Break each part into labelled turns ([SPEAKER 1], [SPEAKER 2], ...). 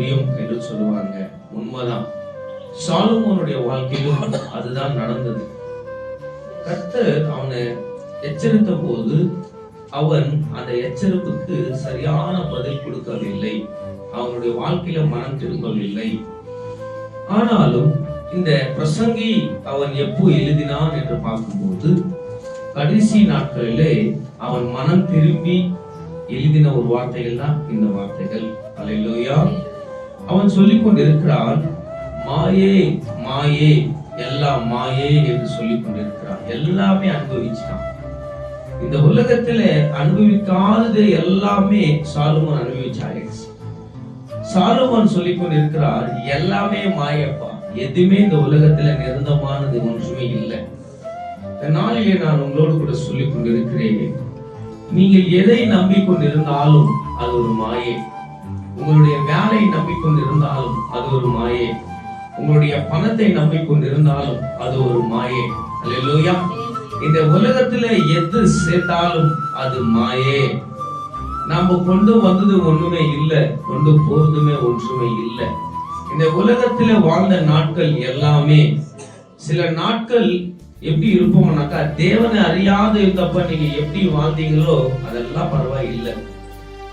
[SPEAKER 1] புரியும் என்று சொல்லுவாங்க. உண்மைதான். சாலுமோனுடைய வாழ்க்கையிலும் அதுதான் நடந்தது. கர்த்தர் அவனை எச்சரித்த போது அவன் அந்த எச்சரிப்புக்கு சரியான பதில் கொடுக்கவில்லை. அவனுடைய வாழ்க்கையில மனம் திரும்பவில்லை. ஆனாலும் இந்த பிரசங்கி அவன் எப்போ எழுதினான் என்று பார்க்கும்போது கடைசி நாட்களிலே அவன் மனம் திரும்பி எழுதின ஒரு வார்த்தைகள் தான் இந்த வார்த்தைகள். அலையிலோயா அவன் சொல்லிக் கொண்டிருக்கிறான் மாயே மாயே எல்லாம் மாயே என்று சொல்லிக் கொண்டிருக்கிறான் எல்லாமே அனுபவிச்சான். இந்த உலகத்துல அனுபவிக்காதது எல்லாமே சாலுமன் அனுபவிச்சாயிடுச்சு சாலுமன் சொல்லிக் கொண்டிருக்கிறார் எல்லாமே மாயப்பா. எதுவுமே இந்த உலகத்துல நிரந்தமானது ஒன்றுமே இல்லை. இந்த நாளிலே நான் உங்களோடு கூட சொல்லிக் கொண்டிருக்கிறேன் நீங்கள் எதை நம்பிக்கொண்டிருந்தாலும் அது ஒரு மாயை. உங்களுடைய வேலை நம்பிக்கொண்டிருந்தாலும் அது ஒரு மாயே. உங்களுடைய பணத்தை நம்பிக்கொண்டிருந்தாலும் அது ஒரு மாயே. அல்லா இந்த உலகத்துல எது சேர்த்தாலும் அது மாயே. நாம கொண்டு வந்தது ஒண்ணுமே இல்லை கொண்டு போறதுமே ஒன்றுமே இல்லை. இந்த உலகத்துல வாழ்ந்த நாட்கள் எல்லாமே சில நாட்கள் எப்படி இருப்போம்னாக்கா தேவனை அறியாத இருந்தப்ப நீங்க எப்படி வாழ்ந்தீங்களோ அதெல்லாம் பரவாயில்லை.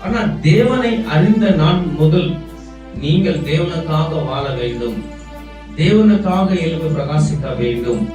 [SPEAKER 1] ஆனா தேவனை அறிந்த நாள் முதல் நீங்கள் தேவனுக்காக வாழ வேண்டும். தேவனுக்காக எழுந்து பிரகாசிக்க வேண்டும்.